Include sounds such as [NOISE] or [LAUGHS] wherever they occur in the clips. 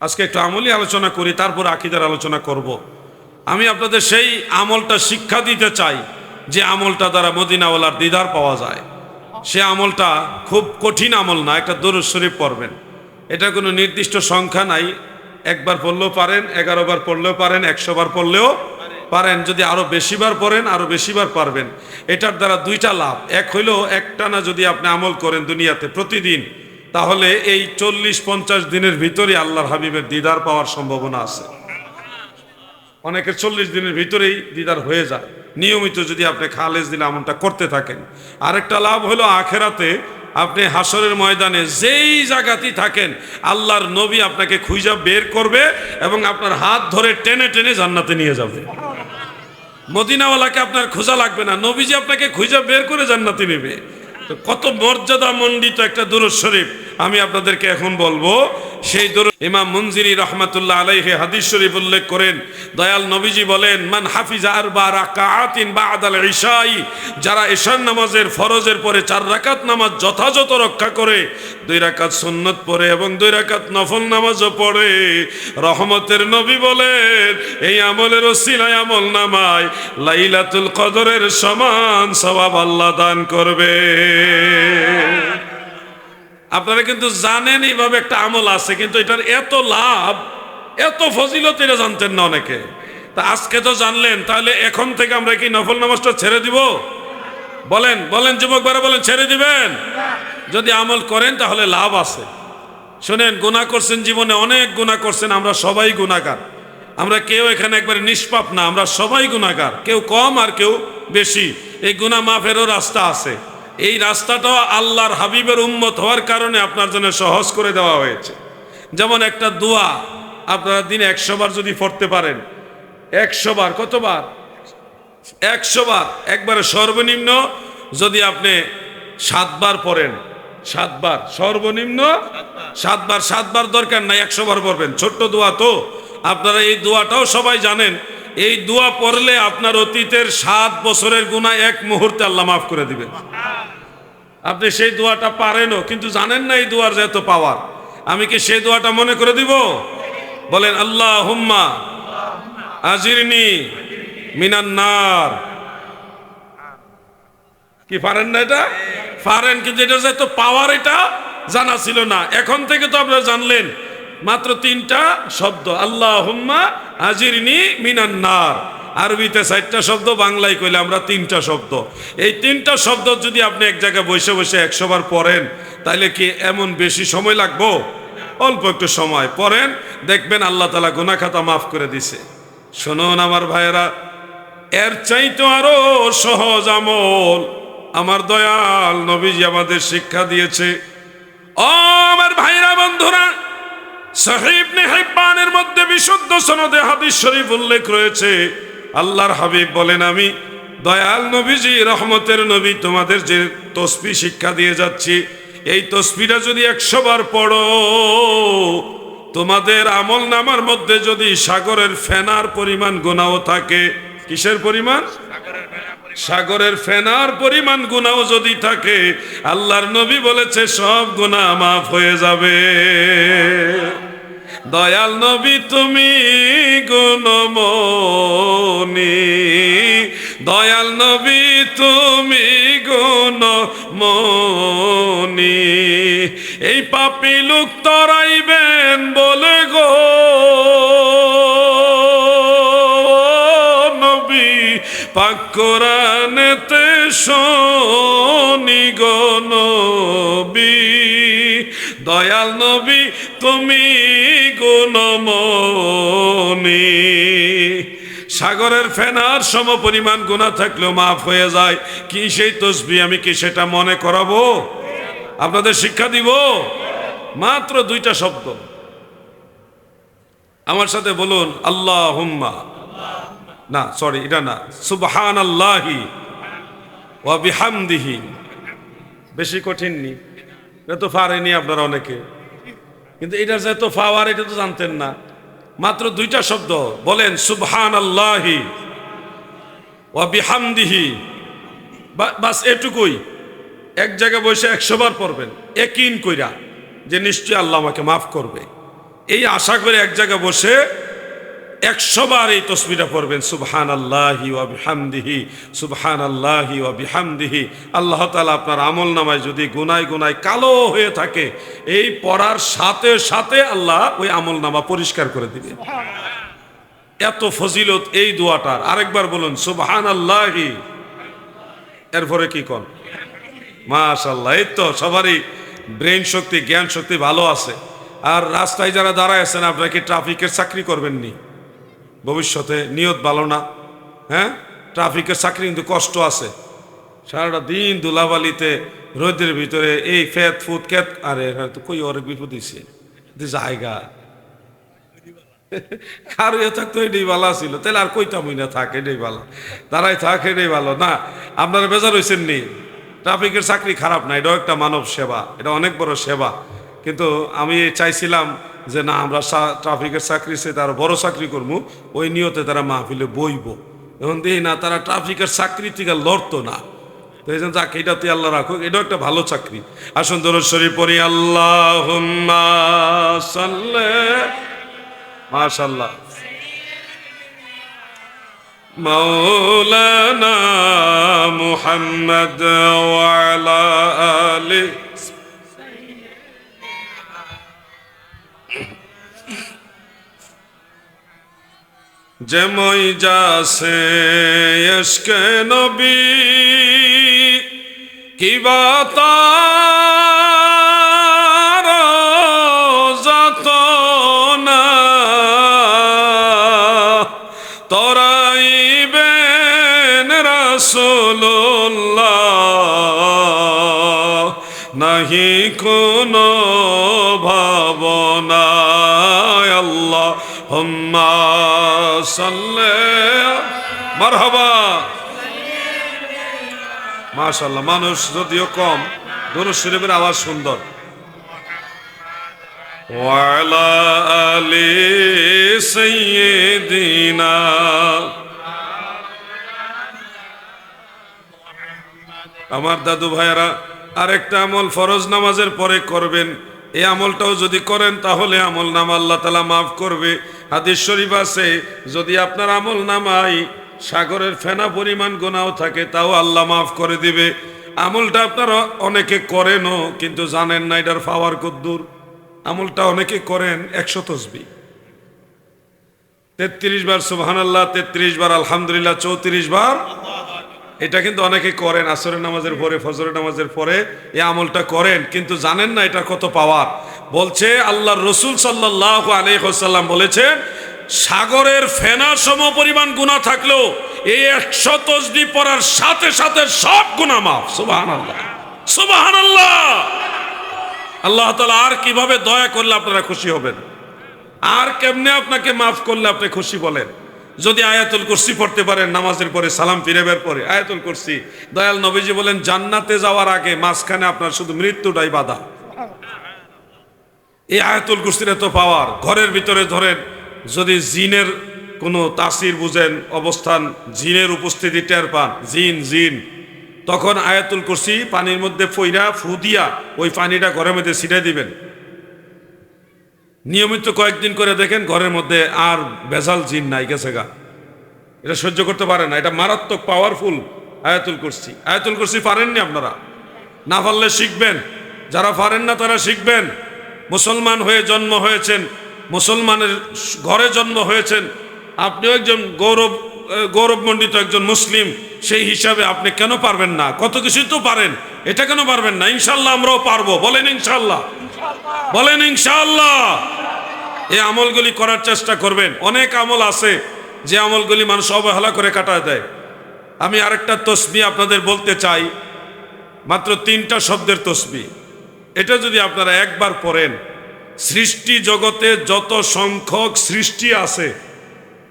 আজকে একটু আমলই আলোচনা করি, তারপর আকিদার আলোচনা করব। আমি আপনাদের সেই আমলটা শিক্ষা দিতে চাই যে আমলটা দ্বারা মদিনাওয়ালার দিদার পাওয়া যায়। সে আমলটা খুব কঠিন আমল না, একটা দরুদ শরীফ পড়বেন। এটা কোনো নির্দিষ্ট সংখ্যা নাই, একবার পড়লেও পারেন, এগারো বার পড়লেও পারেন, একশো বার পড়লেও পারেন, যদি আরও বেশিবার পড়েন আরও বেশিবার পারবেন। এটার দ্বারা দুইটা লাভ, এক হইল একটানা যদি আপনি আমল করেন দুনিয়াতে প্রতিদিন তাহলে এই চল্লিশ পঞ্চাশ দিনের ভিতরে আল্লাহর হাবিবের দিদার পাওয়ার সম্ভাবনা আছে। অনেকের চল্লিশ দিনের ভিতরেই দিদার হয়ে যায়। নিয়মিত যদি আপনি খালেজ দিলে আমনটা করতে থাকেন। আরেকটা লাভ হলো আখেরাতে আপনি হাসরের ময়দানে যেই জায়গাতেই থাকেন, আল্লাহর নবী আপনাকে খুঁজা বের করবে এবং আপনার হাত ধরে টেনে টেনে জান্নাতে নিয়ে যাবে। মদিনাওয়ালাকে আপনার খোঁজা লাগবে না। নবীজি আপনাকে খুঁজে বের করে জান্নাতে নেবে। কত মর্যাদা মণ্ডিত একটা দুরুদ শরীফ। আমি আপনাদেরকে এখন বলব, সেই দুরুদ ইমাম মঞ্জিরি রহমাতুল্লাহ আলাইহি হাদিস শরীফ উল্লেখ করেন, দয়াল নবীজি বলেন, মান হাফিজা আরবা বা বাদাল ইশাই যারা ঈশান নামাজের ফরজের পরে চার রাকাত নামাজ যথাযথ রক্ষা করে, দুই রাকাত সুন্নত পড়ে এবং দুই রাকাত নফল নামাজও পড়ে। রহমতের নবী বলেন, এই আমলের ওসিলায় আমল নামায়, লাইলাতুল কদরের সমান সবাব আল্লাহ দান করবে। আপনারা কিন্তু জানেন এইভাবে একটা আমল আছে, কিন্তু এটার এত লাভ, এত ফজিলত এটা জানতেন না অনেকে। তা আজকে তো জানলেন, তাহলে এখন থেকে আমরা কি নফল নামাজটা ছেড়ে দিব? বলেন বলেন যুবক বারা বলেন ছেড়ে দিবেন? যদি আমল করেন তাহলে লাভ আছে। শোনেন গুণা করছেন জীবনে, অনেক গুণা করছেন, আমরা সবাই গুণাগার আমরা কেউ এখানে একবারে নিষ্পাপ না, আমরা সবাই গুণাকার কেউ কম আর কেউ বেশি। এই গুণা মাফেরও রাস্তা আছে। এই রাস্তাটাও আল্লাহর হাবিবের উম্মত হওয়ার কারণে আপনার জন্য সহজ করে দেওয়া হয়েছে। যেমন একটা দোয়া, আপনারা দিনে একশো বার যদি পড়তে পারেন, একশো বার, কতবার? একশো বার, একবারে সর্বনিম্ন যদি আপনি সাতবার পড়েন, সাতবার, সর্বনিম্ন সাতবার সাতবার দরকার নাই, একশো বার পড়বেন। ছোট্ট দোয়া তো, আপনারা এই দোয়াটাও সবাই জানেন, এই দোয়া পড়লে আপনার অতীতের সাত বছরের গুণা এক মুহূর্তে আল্লাহ মাফ করে দিবেন। আপনি সেই দোয়াটা পারেনও, কিন্তু জানেন না এই দোয়ার যে এত পাওয়ার আমি কি সেই দোয়াটা মনে করে দিব? বলেন আল্লাহ হুম্মা আজিরনি মিনান্নার কি পারেন না এটা? পারেন, কিন্তু এটা যে এত পাওয়ার এটা জানা ছিল না। এখন থেকে তো আপনারা জানলেন, মাত্র তিনটা শব্দ আল্লাহ হুম্মা আজিরনি মিনান্নার আরবিতে চারটা শব্দ, বাংলায় কইলে আমরা তিনটা শব্দ। এই তিনটা শব্দ যদি আপনি এক জায়গায় বসে বসে একশো বার পড়েন তাহলে কি এমন বেশি সময় লাগবো? অল্প একটু সময় পড়েন, দেখবেন আল্লাহ তালা গুনা খাতা মাফ করে দিছে। শুনুন আমার ভাইয়েরা, এর চাইতো আরও সহজ আমল আমার দয়াল নবীজি আমাদের শিক্ষা দিয়েছে। ও আমার ভাইরা বন্ধুরা সাহিব নেহিবানের মধ্যে বিশুদ্ধ সনদে হাদিস শরীফ উল্লেখ রয়েছে। আল্লাহর হাবিব বলেন, আমি দয়াল নবীজি, রহমতের নবী, তোমাদের যে তসবি শিক্ষা দিয়ে যাচ্ছি, এই তসবিটা যদি একশো বার পড়ো, তোমাদের আমল নামার মধ্যে যদি সাগরের ফেনার পরিমাণ গোনাও থাকে, কিসের পরিমাণ? সাগরের ফেনার পরিমাণ গুণাও যদি থাকে, আল্লাহর নবী বলেছে, সব গুণা মাফ হয়ে যাবে। দয়াল নবী, তুমি গুণমনি দয়াল নবী, তুমি গুণমনি এই পাপি লোক তরাইবেন বলে গো। নবী পাক শনি গো নবী। দয়াল নবী, তুমি গুণমনি সাগরের ফেনার সম পরিমাণ গুণা থাকলেও মাফ হয়ে যায়। কি সেই তসবি, আমি কি সেটা মনে করাবো? আপনাদের শিক্ষা দিব? মাত্র দুইটা শব্দ। আমার সাথে বলুন আল্লাহ হুম্মা না সরি এটা না। সুবহান আল্লাহি ও বিহামদিহি। বেশি কঠিন নি। এটা তো পারেনি আপনারা অনেকে। কিন্তু এটার যে তো পাওয়ার এটা তো জানতেন না। মাত্র দুইটা শব্দ, বলেন সুবহান আল্লাহি ও বিহামদিহি বাস এটুকুই। এক জায়গায় বসে একশো বার পড়বেন একিন কইরা, যে নিশ্চয়ই আল্লাহ আমাকে মাফ করবে। এই আশা করে এক জায়গায় বসে একশো বার এই তসবিটা পড়বেন সুবহান আল্লাহি ওয়াবিহামদিহি সুবহান আল্লাহি ওয়াবিহামদিহি আল্লাহ তালা আপনার আমল নামায় যদি গুনায় গুনায় কালো হয়ে থাকে এই পড়ার সাথে সাথে আল্লাহ ওই আমল নামা পরিষ্কার করে দিবে। এত ফজিলত এই দোয়াটার। আরেকবার বলুন সুবহান আল্লাহি এরপরে কি কন? মাশাল্লাহ এই তো সবারই ব্রেন শক্তি জ্ঞান শক্তি ভালো আছে। আর রাস্তায় যারা দাঁড়ায় আছেন আপনারা কি ট্রাফিকের চাকরি করবেননি? ভবিষ্যতে নিয়ত ভালো না হ্যাঁ? ট্রাফিকের চাকরি কিন্তু কষ্ট আছে। সারাটা দিন দুলাবালিতে রোদের ভিতরে এই ফেত ফুত কেত আরে হয়তো কই অনেক বিপদ দিছে জায়গা। [LAUGHS] কারও থাকতো এটাই ভালো ছিল তাহলে আর কইতাম না, থাক এটাই ভালো। দাঁড়াই থাক এটাই ভালো। না, আপনারা বেজার হয়েছেন নি। ট্রাফিকের চাকরি খারাপ না, এটাও একটা মানব সেবা, এটা অনেক বড় সেবা। কিন্তু আমি চাইছিলাম যে না, আমরা ট্রাফিকের চাকরি সে তারা বড় চাকরি করব ওই নিয়তে তারা মাহফিলে বইব। এখন দেখি না, তারা ট্রাফিকের চাকরি থেকে লড়তো না। যাক, এটা তুই আল্লাহ রাখুক, এটাও একটা ভালো চাকরি। আসুন দরুদ শরীফ পড়ি আল্লাহ মাশাল্লাহ মৌলানা মুহাম্মদ ওয়ালা আলী যে মই যাসে এসকে নবী কিবা তার যত না। তরাইবেন রাসুল্লাহ নাহি কোনো ভাবনা আল্লাহ হম্মা মানুষ যদিও কম দুরু শরীফের আওয়াজ সুন্দর। ওয়ালা আমার দাদু ভাইয়েরা, আরেকটা আমল ফরজ নামাজের পরে করবেন। এই আমলটাও যদি করেন, তাহলে আমল নামা আল্লাহ তালা মাফ করবে। হাদিস শরীফ আছে, যদি আপনার আমল নামাই সাগরের ফেনা পরিমাণ গোনাও থাকে, তাও আল্লাহ মাফ করে দিবে। আমলটা আপনারা অনেকে করেনও, কিন্তু জানেন না এটার পাওয়ার কদ্দুর আমলটা অনেকে করেন, একশো তসবি। তেত্রিশ বার সুবহান আল্লাহ তেত্রিশ বার আলহামদুলিল্লাহ, চৌত্রিশ বার এটা কিন্তু অনেকে করেন, আসরের নামাজের পরে, ফজরের নামাজের পরে এই আমলটা করেন, কিন্তু জানেন না এটা কত পাওয়ার। বলছে আল্লাহর রসুল সাল্লাহ আলহাম বলেছেন সাগরের ফেনা সম পরিমাণ গুণা থাকলেও এই একশো তসবি পড়ার সাথে সাথে সব গুণা মাফ। সুবাহান আল্লাহ সুবাহান আল্লাহ আল্লাহ তালা আর কীভাবে দয়া করলে আপনারা খুশি হবেন? আর কেমনে আপনাকে মাফ করলে আপনি খুশি বলেন? যদি আয়াতুল কুরসি পড়তে পারেন, নামাজের পরে সালাম ফিরেবের পরে আয়াতুল কুরসি, দয়াল নবীজি বলেন, জান্নাতে যাওয়ার আগে মাঝখানে আপনার শুধু মৃত্যুটাই বাধা। এই আয়াতুল কুরসির এত পাওয়ার ঘরের ভিতরে ধরেন, যদি জিনের কোনো তাসির বুঝেন, অবস্থান জিনের উপস্থিতি টের পান, জিন জিন, তখন আয়াতুল কুরসি পানির মধ্যে ফইরা ফুদিয়া ওই পানিটা ঘরের মধ্যে ছিটাই দিবেন। নিয়মিত কয়েকদিন করে দেখেন ঘরের মধ্যে আর বেজাল জিন নাই, গেছে গা। এটা সহ্য করতে পারে না, এটা মারাত্মক পাওয়ারফুল আয়াতুল কুরসি। আয়াতুল কুরসি পারেননি আপনারা? না পারলে শিখবেন। যারা পারেন না তারা শিখবেন। মুসলমান হয়ে জন্ম হয়েছেন, মুসলমানের ঘরে জন্ম হয়েছেন। আপনিও একজন গৌরব গৌরবমণ্ডিত একজন মুসলিম সেই হিসাবে আপনি কেন পারবেন না? কত কিছু তো পারেন। এটা কেন পারবেন না? ইনশাল্লাহ আমরাও পারব। বলেন ইনশাল্লাহ বলেন ইনশাল্লাহ এই আমলগুলি করার চেষ্টা করবেন। অনেক আমল আছে যে আমলগুলি মানুষ অবহেলা করে কাটায় দেয়। আমি আরেকটা তসবি আপনাদের বলতে চাই। মাত্র তিনটা শব্দের তসবি। এটা যদি আপনারা একবার পড়েন সৃষ্টি জগতে যত সংখ্যক সৃষ্টি আছে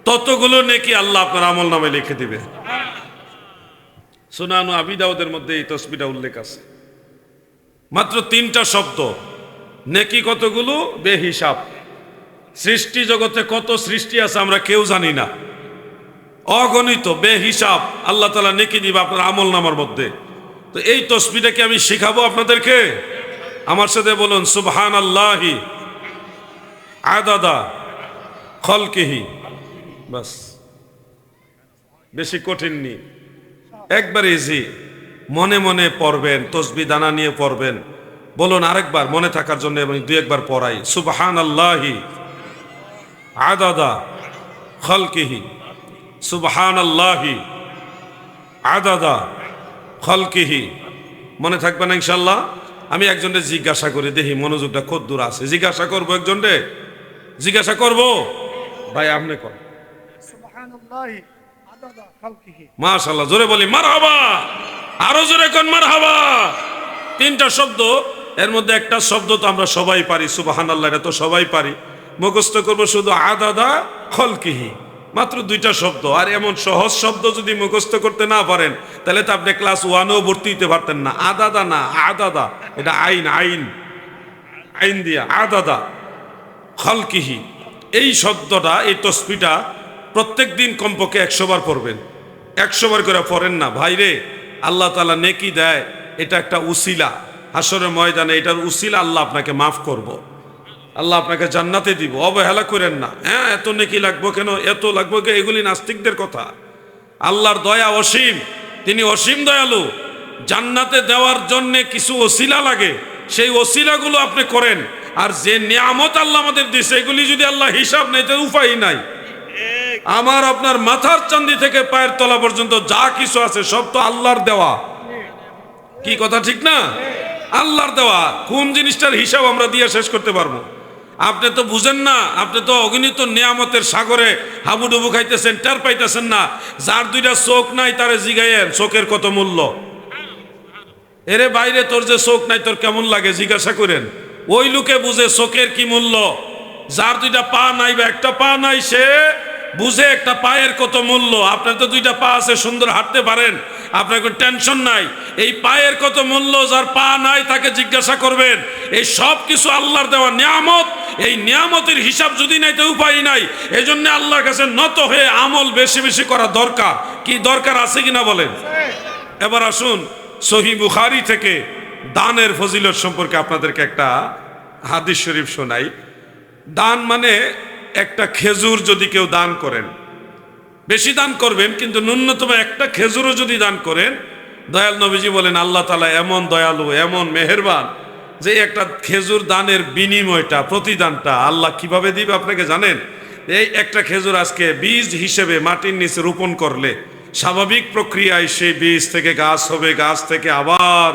ততগুলো নেকি আল্লাহ আপনার আমল নামে লিখে দিবে। সুনানু আবিদাউদের মধ্যে এই তসবিটা উল্লেখ আছে। মাত্র তিনটা শব্দ। নেকি কতগুলো? বেহিসাব। সৃষ্টি জগতে কত সৃষ্টি আছে আমরা কেউ জানি না। অগণিত, বেহিসাব। আল্লাহ তালা নেকি দিবে আপনার আমল নামার মধ্যে। তো এই তসবিটাকে আমি শিখাবো আপনাদেরকে? আমার সাথে বলুন সুবহান আল্লাহি আদাদা খলকেহি। বাস। বেশি কঠিন নি। একবার ইজি মনে মনে পড়বেন, তসবি দানা নিয়ে পড়বেন। বলুন আরেকবার, মনে থাকার জন্য এবং দুই একবার পড়াই। সুবহান আল্লাহি আদাদা খলকিহি। সুবহান আল্লাহি আদাদা খলকিহি। মনে থাকবে না ইনশাল্লাহ আমি একজনকে জিজ্ঞাসা করি, দেখি, মনোযোগটা কত দূর আছে? জিজ্ঞাসা করব একজনকে? জিজ্ঞাসা করব? ভাই, আপনি কর মাশাল্লাহ জোরে বলি, মারহাবা! আরও জোরে কোন মারহাবা? তিনটা শব্দ, এর মধ্যে একটা শব্দ তো আমরা সবাই পারি সুবাহান আল্লাহ এটা তো সবাই পারি। মুখস্থ করব শুধু আদাদা খলকিহি, মাত্র দুইটা শব্দ, আর এমন সহজ শব্দ যদি মুখস্থ করতে না পারেন, তাহলে তো আপনি ক্লাস ওয়ানেও ভর্তি হতে পারতেন না। আদাদা না, আদাদা, এটা আইন আইন। আইন দিয়া, আদাদা খলকিহি। এই শব্দটা, এই তসবিটা প্রত্যেক দিন কমপক্ষে একশো বার পড়বেন। একশো বার করে পড়েন না। ভাইরে আল্লাহ তালা নেকি দেয়, এটা একটা উসিলা। হাসরের ময়দানে এটার উসিলা আল্লাহ আপনাকে মাফ করব। আল্লাহ আপনাকে জান্নাতে দিব। অবহেলা করেন না। হ্যাঁ এত নেকি লাগবো কেন? এত লাগবো কেন? এগুলি নাস্তিকদের কথা। আল্লাহর দয়া অসীম। তিনি অসীম দয়ালু। জান্নাতে দেওয়ার জন্য কিছু ওসিলা লাগে। সেই ওসিলাগুলো আপনি করেন। আর যে নিয়ামত আল্লাহ আমাদের দিছে এগুলি যদি আল্লাহ হিসাব নেই তো উপায় নাই। আমার আপনার মাথার চান্দি থেকে পায়ের তলা পর্যন্ত যা কিছু আছে সব তো আল্লাহর দেওয়া। কি কথা ঠিক না? আল্লাহর দেওয়া। কোন জিনিসটার হিসাব আমরা দিয়ে শেষ করতে পারব? আপনি তো বুঝেন না, আপনি তো অগণিত নিয়ামতের সাগরে হাবুডুবু খাইতেছেন, টের পাইতেছেন না। যার দুইটা চোখ নাই, তারে জিগাইয়েন, চোখের কত মূল্য? এরে বাইরে তোর যে চোখ নাই, তোর কেমন লাগে? জিজ্ঞাসা করেন। ওই লোকে বুঝে চোখের কি মূল্য? যার দুইটা পা নাই বা একটা পা নাই, সে বুঝে একটা পায়ের কত মূল্য? আপনার তো দুইটা পা আছে, সুন্দর হাঁটতে পারেন। আপনার কোনো টেনশন নাই। এই পায়ের কত মূল্য, যার পা নাই তাকে জিজ্ঞাসা করবেন। এই সব কিছু আল্লাহর দেওয়া নিয়ামত। এই নিয়ামতের হিসাব যদি নাই, তো উপায় নাই। এই জন্য আল্লাহর কাছে নত হয়ে আমল বেশি বেশি করা দরকার। কি দরকার আছে কিনা বলেন? এবার আসুন, সহি বুখারি থেকে দানের ফজিলত সম্পর্কে আপনাদেরকে একটা হাদিস শরীফ শোনাই। দান মানে একটা খেজুর যদি কেউ দান করেন, বেশি দান করবেন, কিন্তু ন্যূনতম একটা খেজুরও যদি দান করেন, দয়াল নবীজি বলেন, আল্লাহ তালা এমন দয়ালু, এমন মেহেরবান যে একটা খেজুর দানের বিনিময়টা, প্রতিদানটা আল্লাহ কীভাবে দিবে আপনাকে জানেন? এই একটা খেজুর আজকে বীজ হিসেবে মাটির নিচে রোপণ করলে স্বাভাবিক প্রক্রিয়ায় সেই বীজ থেকে গাছ হবে, গাছ থেকে আবার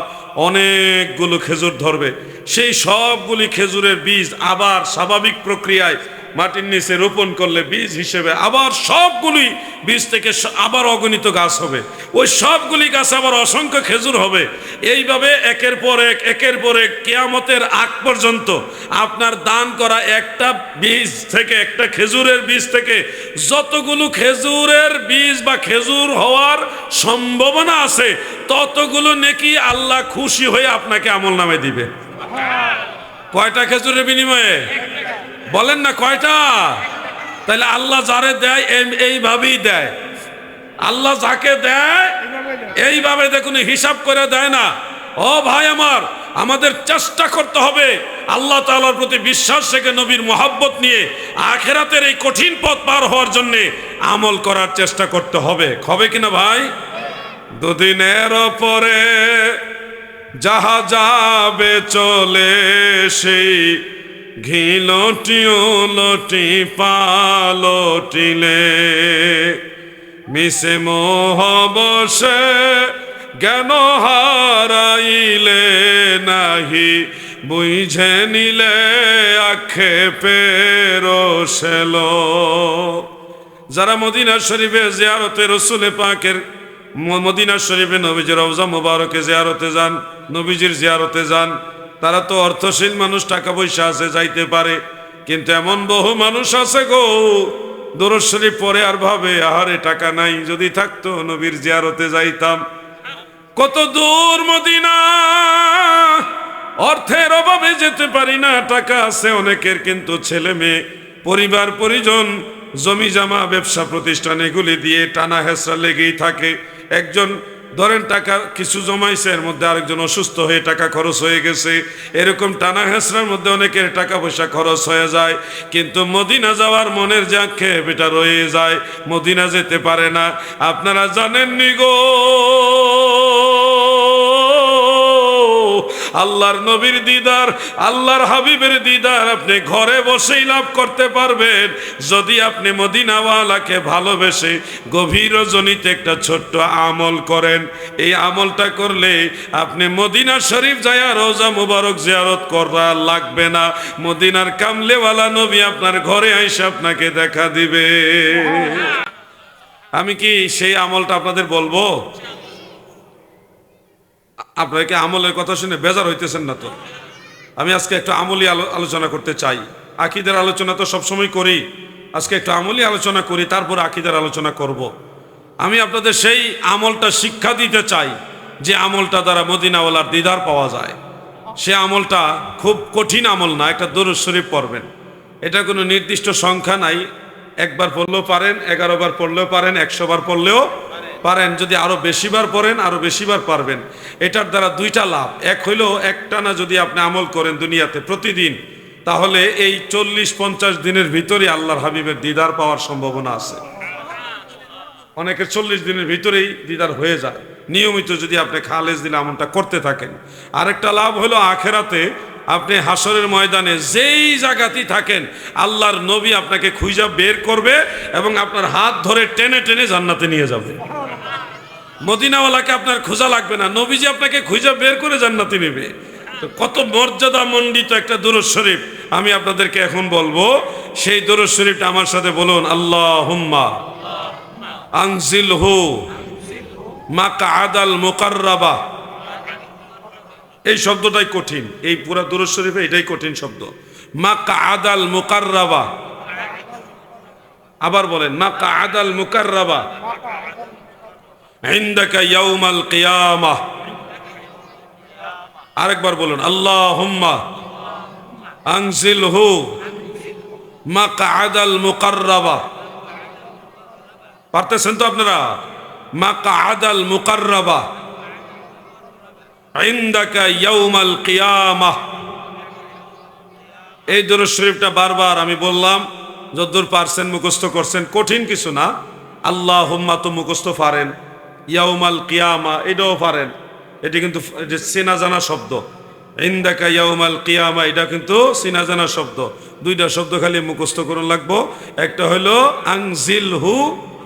অনেকগুলো খেজুর ধরবে। সেই সবগুলি খেজুরের বীজ আবার স্বাভাবিক প্রক্রিয়ায় মাটির নিচে রোপণ করলে বীজ হিসেবে আবার সবগুলি বীজ থেকে আবার অগণিত গাছ হবে। ওই সবগুলি গাছ আবার অসংখ্য খেজুর হবে। এইভাবে একের পর এক একের পর এক কেয়ামতের আগ পর্যন্ত আপনার দান করা একটা বীজ থেকে একটা খেজুরের বীজ থেকে যতগুলো খেজুরের বীজ বা খেজুর হওয়ার সম্ভাবনা আছে ততগুলো নেকি আল্লাহ খুশি হয়ে আপনাকে আমল নামে দিবে। কয়টা খেজুরের বিনিময়ে? বলেন না কয়টা? তাহলে আল্লাহ যারে দেয় এই- এইভাবেই দেয়। আল্লাহ যাকে দেয়, এইভাবে দেখুন, হিসাব করে দেয় না। ও ভাই আমার, আমাদের চেষ্টা করতে হবে আল্লাহ তাআলার প্রতি বিশ্বাস থেকে নবীর মোহাব্বত নিয়ে আখেরাতের এই কঠিন পথ পার হওয়ার জন্য আমল করার চেষ্টা করতে হবে। হবে কিনা ভাই? দুদিনের পরে যাহা যাবে চলে সেই ঘিলটিও লটি পালটিলে মিশে মোহ বসে জ্ঞান হারাইলে নাহি, বুঝে নিলে আখে পেরোসেল যারা মদিনা শরীফে জিয়ারতে রসুলে পাকের মদিনা শরীফে নবীজির রওজা মুবারকে জিয়ারতে যান, নবীজির জিয়ারতে যান তারা তো অর্থশীল মানুষ, টাকা পয়সা আছে, যাইতে পারে। কিন্তু এমন বহু মানুষ আছে গো দরজ পরে আর ভাবে, আহারে, টাকা নাই, যদি থাকতো নবীর জিয়ারতে যাইতাম। কত দূর মদিনা, অর্থের অভাবে যেতে পারি না, টাকা আছে অনেকের, কিন্তু ছেলে মেয়ে, পরিবার, পরিজন জমি জামা ব্যবসা প্রতিষ্ঠান, এগুলি দিয়ে টানা হেসরা লেগেই থাকে। একজন ধরেন টাকা কিছু জমাইছে, এর মধ্যে আরেকজন অসুস্থ হয়ে টাকা খরচ হয়ে গেছে। এরকম টানা হেসরার মধ্যে অনেকের টাকা পয়সা খরচ হয়ে যায়। কিন্তু মদিনা যাওয়ার মনের যে আক্ষেপ, এটা রয়ে যায়। মদিনা যেতে পারে না। আপনারা জানেননি গো? আল্লাহর নবীর দিদার, আল্লাহর হাবিবের দিদার আপনি ঘরে বসেই লাভ করতে পারবেন। যদি আপনি মদিনাওয়ালাকে ভালোবেসে গভীর রজনীতে একটা ছোট্ট আমল করেন, এই আমলটা করলে আপনি মদিনা শরীফ যায় রোজা মুবারক জিয়ারত করা লাগবে না। মদিনার কামলেওয়ালা নবী আপনার ঘরে আইসে আপনাকে দেখা দিবে। আমি কি সেই আমলটা আপনাদের বলব? আপনারা কি আমলের কথা শুনে বেজার হইতেছেন না তো। আমি আজকে একটু আমলি আলো- আলোচনা করতে চাই। আকিদের আলোচনা তো সবসময় করি। আজকে একটু আমলি আলোচনা করি, তারপর আকিদের আলোচনা করব। আমি আপনাদের সেই আমলটা শিক্ষা দিতে চাই, যে আমলটা দ্বারা মদিনাওয়ালার দিদার পাওয়া যায়। সে আমলটা খুব কঠিন আমল না, একটা দরুদ শরীফ পড়বেন। এটা কোনো নির্দিষ্ট সংখ্যা নাই। একবার পড়লেও পারেন, এগারো বার পড়লেও পারেন, একশো বার পড়লেও পারেন, যদি আরও বেশিবার পড়েন, আরও বেশিবার পারবেন। এটার দ্বারা দুইটা লাভ। এক হইল, একটানা যদি আপনি আমল করেন দুনিয়াতে প্রতিদিন, তাহলে এই চল্লিশ পঞ্চাশ দিনের ভিতরে আল্লাহর হাবিবের দিদার পাওয়ার সম্ভাবনা আছে। অনেকের চল্লিশ দিনের ভিতরেই দিদার হয়ে যায়। নিয়মিত যদি আপনি খালেজ দিলে আমলটা করতে থাকেন। আরেকটা লাভ হলো আখেরাতে আপনি হাসরের ময়দানে যেই জায়গাতেই থাকেন, আল্লাহর নবী আপনাকে খুঁজা বের করবে এবং আপনার হাত ধরে টেনে টেনে জান্নাতে নিয়ে যাবে। মদিনাওয়ালাকে আপনার খোঁজা লাগবে না, নবীজি আপনাকে খুঁজা বের করে জান্নাতে নেবে। তো কত মর্যাদা মণ্ডিত একটা দুরুদ শরীফ। আমি আপনাদেরকে এখন বলব, সেই দুরুদ শরীফটা আমার সাথে বলুন আল্লাহ হুম্মা আংজিল হু মাকা আদাল মোকাররাবা। এই শব্দটাই কঠিন এই পুরা দুরুদ শরীফে এটাই কঠিন শব্দ মাকা আদাল মোকাররাবা আবার বলেন মাকা আদাল মোকাররাবা عندك يوم القيامة আরেকবার বলুন আল্লাহুম্মা আনজিলহু মাকআদাল মুকাররাবা পারতেছেন তো আপনারা মাকআদাল মুকাররাবা ইনদাকা ইয়াউমাল কিয়ামাহ এই দুরূদ শরীফটা বারবার আমি বললাম, যদ্দূর পারছেন, মুখস্থ করছেন, কঠিন কিছু না। আল্লাহ হুম্মা তো মুখস্থ পারেন। ইয়াউমাল কিয়ামা, এটাও পারেন। এটি কিন্তু চেনা জানা শব্দ। ইন্দাকা ইয়াউমাল কিয়ামা, এটা কিন্তু চেনা জানা শব্দ। দুইটা শব্দ খালি মুখস্থ করুন লাগবো। একটা হলো আংজিল হু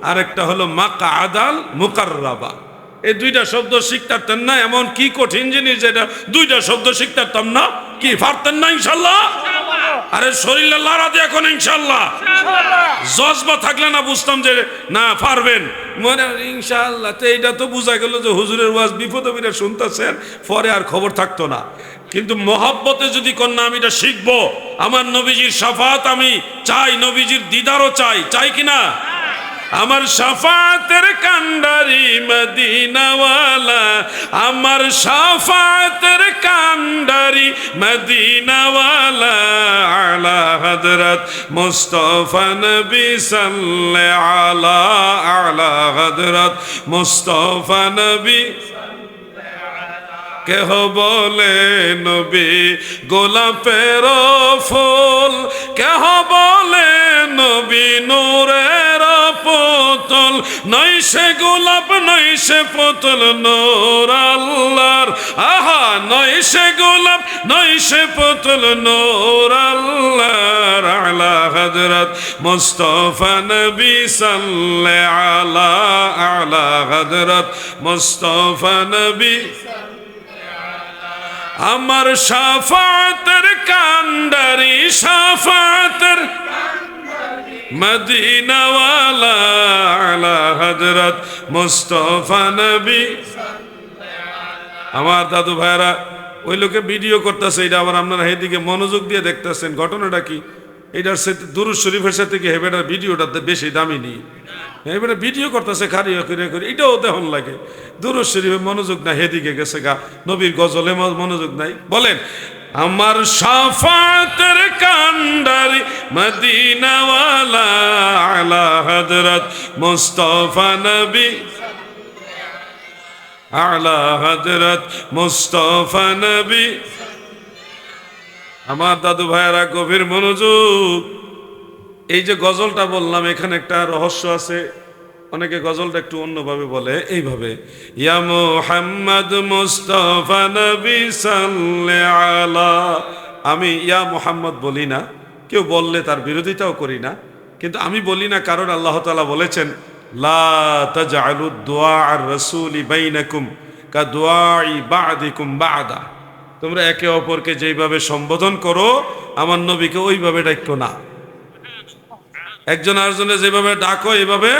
আর একটা হলো মাকা আদাল মুকাররাবা। এই দুইটা শব্দ শিখতারতেন না এমন কি কঠিন জিনিস এটা দুইটা শব্দ শিখতারতাম না? কি পারতেন না ইনশাল্লাহ? আরে শরীর লাড়া দিয়ে এখন ইনশাল্লাহ। জজবা থাকলে না বুঝতাম যে না পারবেন। মনে ইনশাআল্লাহ তো এইটা তো বোঝা গেল যে হুজুরের ওয়াজ বিপদ বিরা শুনতেছেন পরে আর খবর থাকতো না। কিন্তু মহাব্বতে যদি কন্যা আমি এটা শিখব আমার নবীজির সাফাত আমি চাই নবীজির দিদারও চাই। চাই কিনা আমার সাফাতের কান্ডারি মদিনাওয়ালা, আমার সাফাতের কান্ডারি মদিনাওয়ালা, আলা হজরত মুস্তফা নবী সাল্লাল্লাহু আলা মুস্তফা মুস্তাফা নবী কেহ বলে নবী? গোলাপের ফুল কেহ বলে নবী? নূরের পুতুল। নই সে গোলাপ, নই সে পুতুল, নূর আল্লাহর। আহা, নই সে গোলাপ, নই সে পুতুল, নূর আল্লাহর। আলা হযরত মুস্তাফা নবী সাল্লাল্লাহু আলা আলা হযরত মুস্তাফা নবী আমার সাফাতের কান্ডারি সাফাতের মদিনাওয়ালা আলা হযরত মুস্তাফা নবী। আমার দাদু ভাইরা ওই লোকে ভিডিও করতেছে, এটা আবার আপনারা এদিকে মনোযোগ দিয়ে দেখতেছেন। ঘটনাটা কি? এটার সাথে দুরুদ শরীফের সাথে কি হেবেটার ভিডিওটা বেশি দামি নেই? এবারে ভিডিও করতেছে খারি করে করে এটাও দেহন লাগে। দুরুদ শরীফে মনোযোগ নাই, হেদিকে গেছে গা। নবীর গজলে মনোযোগ নাই। বলেন, আমার সাফাতের কান্ডারি মদিনাওয়ালা আলা হযরত মুস্তাফা নবী। আলা হজরত মুস্তফা নবী। আমার দাদু ভাইয়েরা গভীর মনোযোগ। এই যে গজলটা বললাম, এখানে একটা রহস্য আছে। অনেকে গজলটা একটু অন্যভাবে বলে। এইভাবে মুহাম্মদ আমি ইয়া মোহাম্মদ বলি না। কেউ বললে তার বিরোধিতাও করি না। কিন্তু আমি বলি না কারণ আল্লাহ তালা বলেছেন কা বা'দা। তোমরা একে অপরকে যেইভাবে সম্বোধন করো, আমার নবীকে ওইভাবে ডাকো না। একজন আরেকজনে যেভাবে ডাকো, এভাবে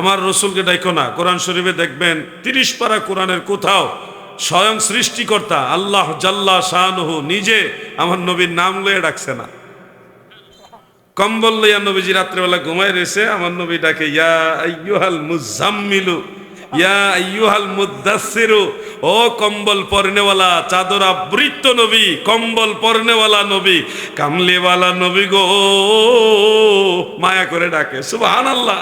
আমার রসুলকে ডাকো না। কোরআন শরীফে দেখবেন, তিরিশ পারা কোরআনের কোথাও স্বয়ং সৃষ্টিকর্তা আল্লাহ জাল্লা শাহনহু নিজে আমার নবীর নাম লয়ে ডাকছে না। কম্বল লইয়া নবীজি রাত্রেবেলা ঘুমাই রয়েছে, আমার নবী ডাকে, ইয়া আইয়ুহাল মুজাম্মিলু ইয়া আইয়ুহাল মুদাসসিরু, ও কম্বল পরনেওয়ালা, চাদর আবৃত্ত নবী, কম্বল পরনেওয়ালা নবী, কামলিওয়ালা নবী গো, মায়া করে ডাকে, সুবহানাল্লাহ।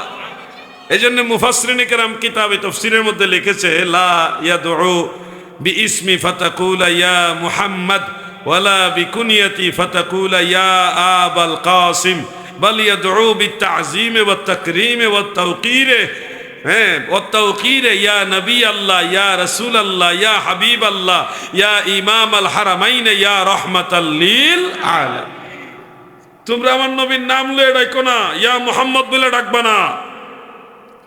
এই জন্য মুফাসরিনী কেরাম কিতাবে তফসিরের মধ্যে লিখেছে, লা ইয়াদউ বি ইসমি ফাতাকুল ইয়া মুহাম্মদ, ওয়ালা বিকুনিয়াতি ফাতাকুল ইয়া আবাল কাসিম বিতাযীম ওয়াত তাকরীম ওয়াত তাওকীর। হ্যাঁ ওয়াত তাওকীর ইয়া নবী আল্লাহ ইয়া রাসূল আল্লাহ ইয়া হাবিব আল্লাহ ইয়া ইমাম আল হারামাইন, ইয়া রাহমাতাল লিল আলামিন। তোমরা আমার নবীর নাম লয়ে ডাকো না, ইয়া মুহাম্মদ বলে ডাকবা না।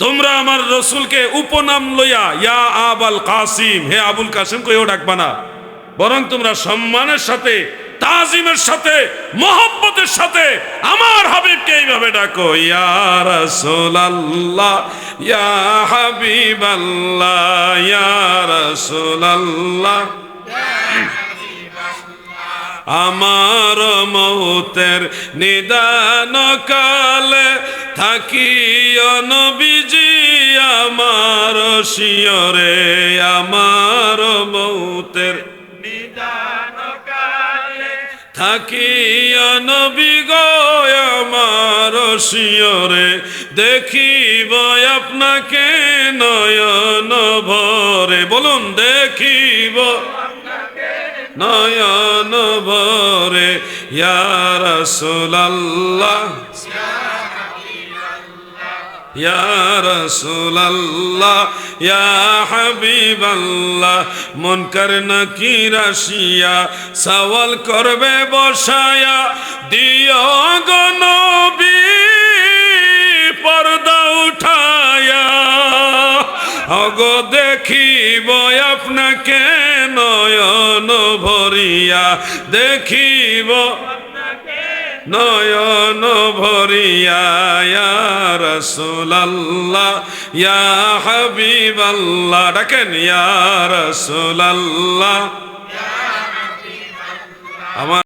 তোমরা আমার রসুলকে উপনাম লইয়া, ইয়া আবাল কাসিম, হে আবুল কাসিম কেউ ডাকবা না। বরং তোমরা সম্মানের সাথে তাজিমের সাথে, মোহব্বতের সাথে আমার হাবিবকে এইভাবে ডাকো, ইয়া রাসূলুল্লাহ, ইয়া হাবিবাল্লাহ, ইয়া রাসূলুল্লাহ। আমার মৌতের নিদান কালে থাকি নবীজি আমার শিয়রে, আমার মৌতের থাকি নবী আমার দেখিব আপনাকে নয়ন ভরে। বলুন দেখিব নয়ন ভরে। ইয়া রাসূলুল্লাহ ইয়া রাসূলুল্লাহ ইয়া হাবিবাল্লাহ মুনকার নাকির আসিয়া সওয়াল করবে বসায়া, দিও গো নবী, পর্দা উঠায়া। অগো দেখিব আপনাকে নয়ন ভরিয়া, দেখিব নয়ন ভরিয়া রাসূলুল্লাহ ইয়া হাবিবাল্লাহ ডাকেন ইয়া রাসূলুল্লাহ। আমার